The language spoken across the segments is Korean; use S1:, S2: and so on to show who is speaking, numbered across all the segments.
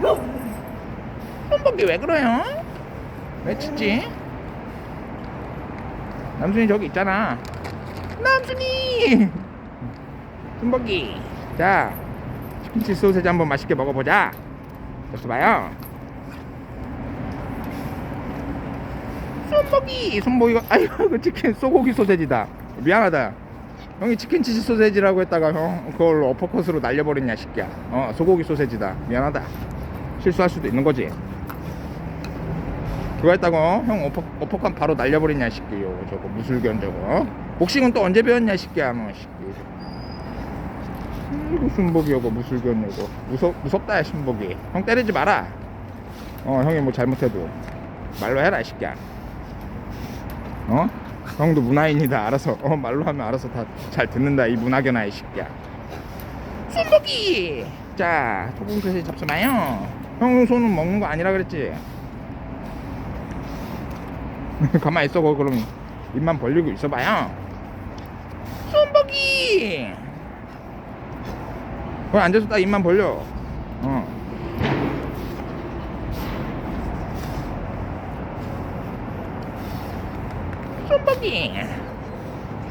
S1: 손목이 왜 그래요? 왜 짖지? 남순이 저기 있잖아. 남순이! 손목이. 자, 치킨치 소세지 한번 맛있게 먹어보자. 저서 봐요. 손목이! 손목이가, 아이고, 그 치킨 소고기 소세지다. 미안하다. 형이 치킨 치즈 소세지라고 했다가 형 그걸 어퍼컷으로 날려버렸냐 새끼야 어 소고기 소세지다 미안하다 실수할 수도 있는 거지. 그거 했다고 어? 형 어퍼컷 바로 날려버렸냐 새끼. 요거 저거 무술견 저거. 어? 복싱은 또 언제 배웠냐 새끼야 너 새끼. 아이고 순복이 요거 무술견 요거. 무섭, 무섭다 야 순복이. 형 때리지 마라. 어 형이 뭐 잘못해도. 말로 해라 이 새끼야. 어? 형도 문화인이다 알아서. 어 말로 하면 알아서 다 잘 듣는다 이 문화견아 이 새끼야. 순복이! 자 소금 소시 잡숴봐요 형 손은 먹는 거 아니라 그랬지. 가만히 있어 거 그럼. 입만 벌리고 있어봐요. 순복이 그럼 앉아서 딱 입만 벌려. 어. 순복이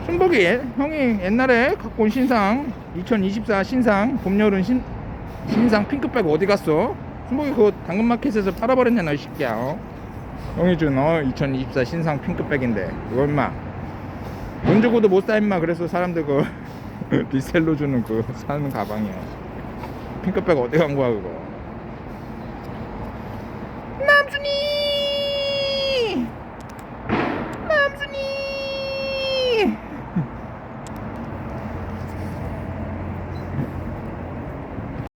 S1: 순복이 형이 옛날에 갖고 온 신상 2024 신상 봄 여름 신, 신상 핑크백 어디 갔어? 순복이 그거 당근마켓에서 팔아버렸냐 너이 새끼야 어? 형이 준 어, 2024 신상 핑크백인데. 이거 임마. 돈 주고도 못 사 임마. 그래서 사람들 그 리셀로 주는 그 사는 가방이야. 핑크백 어디 간 거야 그거? 남순이